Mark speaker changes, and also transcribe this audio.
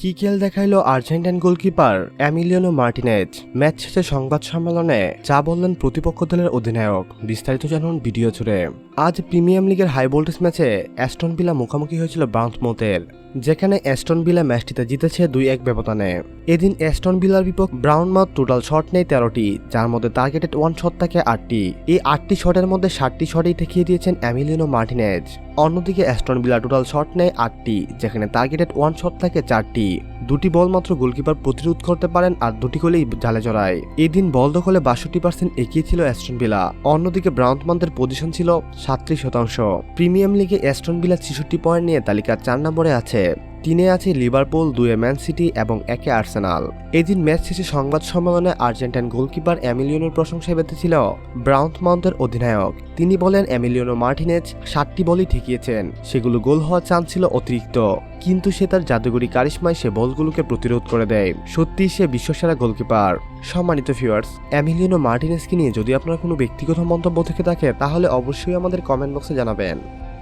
Speaker 1: কি খেল দেখাইলো Argentine goalkeeper Emiliano Martinez? Match শেষে সংবাদ সম্মেলনে যা বললেন প্রতিপক্ষ দলের অধিনায়ক। বিস্তারিত জানুন ভিডিও জুড়ে। আজ প্রিমিয়াম লিগের হাই ভোল্টেজ ম্যাচে অ্যাস্টন বিলা মুখোমুখি হয়েছিল ব্রাউন্থমোথের যেখানে অ্যাস্টন বিলা ম্যাচটিতে জিতেছে দুই এক ব্যবধানে। এদিন অ্যাস্টন বিলার বিপক্ষ ব্রাউনমাউথ টোটাল শট নেই তেরোটি, যার মধ্যে টার্গেটেড ওয়ান শট থাকে আটটি। এই আটটি শটের মধ্যে সাতটি শটেই দেখিয়ে দিয়েছেন অ্যামিলিয়ানো মার্টিনেজ। অন্যদিকে অ্যাস্টন বিলা টোটাল শট নেয় আটটি, যেখানে টার্গেটেড ওয়ান শট থাকে চারটি। দুটি বল মাত্র গোলকিপার প্রতিরোধ করতে পারেন আর দুটি গোলেই জালে জড়ায়। এদিন দিন বল দখলে বাষট্টি পার্সেন্ট এগিয়ে ছিল অ্যাস্টন বিলা অন্যদিকে ব্রাউন্থমানদের পজিশন ছিল সাতত্রিশ শতাংশ। প্রিমিয়াম লিগে অ্যাস্টন বিলা ছেষট্টি পয়েন্ট নিয়ে তালিকার চার নম্বরে আছে। তিনে আছে লিভারপুল, দুয়ে ম্যান সিটি এবং একে আর্সেনাল। এদিন ম্যাচ শেষে সংবাদ সম্মেলনে আর্জেন্টাইন গোলকিপার অ্যামিলিয়নোর প্রশংসায় বেঁধেছিল ব্রাউন্থমাউন্টের অধিনায়ক। তিনি বলেন অ্যামিলিয়নো মার্টিনেজ সাতটি বলই ঠেকিয়েছেন। সেগুলো গোল হওয়ার চান্স ছিল অতিরিক্ত। কিন্তু সে তার জাদুগরি কারিশমায় সে বলগুলোকে প্রতিরোধ করে দেয়। সত্যিই সে বিশ্বসেরা গোলকিপার। সম্মানিত ভিউয়ার্স অ্যামিলিয়নো মার্টিনেজকে নিয়ে যদি আপনার কোনো ব্যক্তিগত মন্তব্য থেকে থাকে, তাহলে অবশ্যই আমাদের কমেন্ট বক্সে জানাবেন।